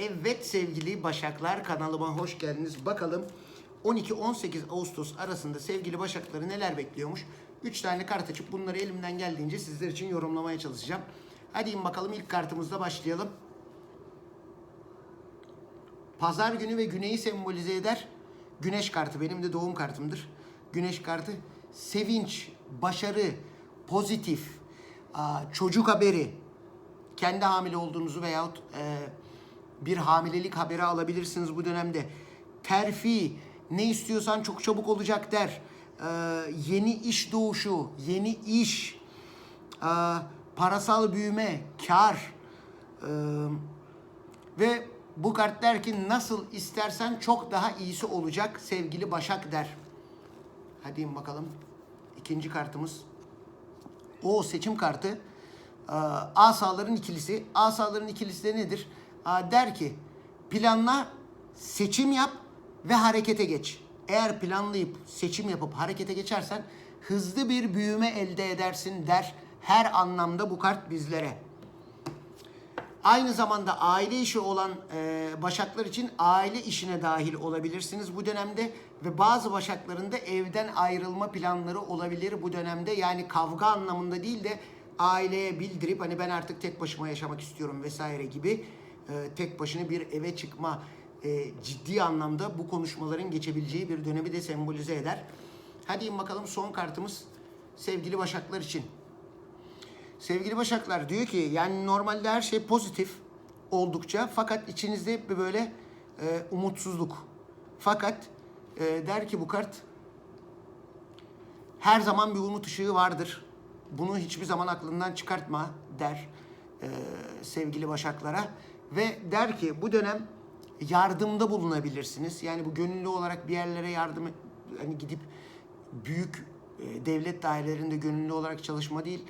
Evet sevgili Başaklar kanalıma hoş geldiniz. Bakalım 12-18 Ağustos arasında sevgili Başakları neler bekliyormuş? 3 tane kart açıp bunları elimden geldiğince sizler için yorumlamaya çalışacağım. Hadi bakalım ilk kartımızla başlayalım. Pazar günü ve güneyi sembolize eder. Güneş kartı benim de doğum kartımdır. Güneş kartı sevinç, başarı, pozitif, çocuk haberi, kendi hamile olduğunuzu veyahut e, bir hamilelik haberi alabilirsiniz bu dönemde. Terfi, ne istiyorsan çok çabuk olacak der. E, yeni iş doğuşu, yeni iş, e, parasal büyüme, kar. E, ve bu kart der ki nasıl istersen çok daha iyisi olacak sevgili Başak der. Hadi bakalım. İkinci kartımız. O seçim kartı. Ee, Asaların ikilisi. Asaların ikilisi de nedir? Der ki planla, seçim yap ve harekete geç. Eğer planlayıp seçim yapıp harekete geçersen hızlı bir büyüme elde edersin der. Her anlamda bu kart bizlere. Aynı zamanda aile işi olan e, başaklar için aile işine dahil olabilirsiniz bu dönemde ve bazı başakların da evden ayrılma planları olabilir bu dönemde. Yani kavga anlamında değil de aileye bildirip hani ben artık tek başıma yaşamak istiyorum vesaire gibi e, tek başına bir eve çıkma e, ciddi anlamda bu konuşmaların geçebileceği bir dönemi de sembolize eder. Hadi bakalım son kartımız sevgili başaklar için. Sevgili Başaklar diyor ki yani normalde her şey pozitif oldukça fakat içinizde bir böyle e, umutsuzluk. Fakat e, der ki bu kart her zaman bir umut ışığı vardır. Bunu hiçbir zaman aklından çıkartma der e, sevgili Başaklara. Ve der ki bu dönem yardımda bulunabilirsiniz. Yani bu gönüllü olarak bir yerlere yardım hani gidip büyük e, devlet dairelerinde gönüllü olarak çalışma değil.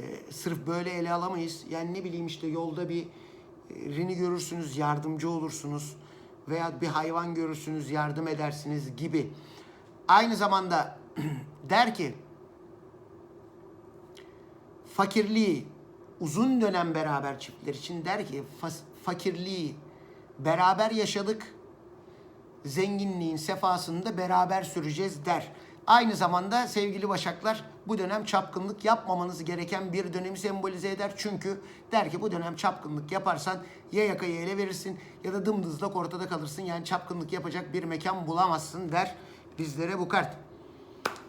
e, sırf böyle ele alamayız. Yani ne bileyim işte yolda bir e, rini görürsünüz, yardımcı olursunuz veya bir hayvan görürsünüz, yardım edersiniz gibi. Aynı zamanda der ki fakirliği uzun dönem beraber çiftler için der ki "Fas- fakirliği beraber yaşadık zenginliğin sefasını da beraber süreceğiz der. Aynı zamanda sevgili Başaklar bu dönem çapkınlık yapmamanız gereken bir dönemi sembolize eder. Çünkü der ki bu dönem çapkınlık yaparsan ya yakayı ele verirsin ya da dımdızlak ortada kalırsın. Yani çapkınlık yapacak bir mekan bulamazsın der bizlere bu kart.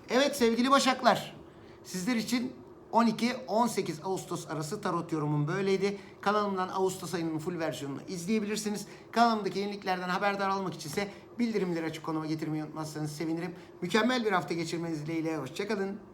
Evet sevgili Başaklar, sizler için 12-18 Ağustos arası tarot yorumum böyleydi. Kanalımdan Ağustos ayının full versiyonunu izleyebilirsiniz. Kanalımdaki yeniliklerden haberdar olmak içinse bildirimleri açık konuma getirmeyi unutmazsanız sevinirim. Mükemmel bir hafta geçirmeniz dileğiyle. Hoşçakalın.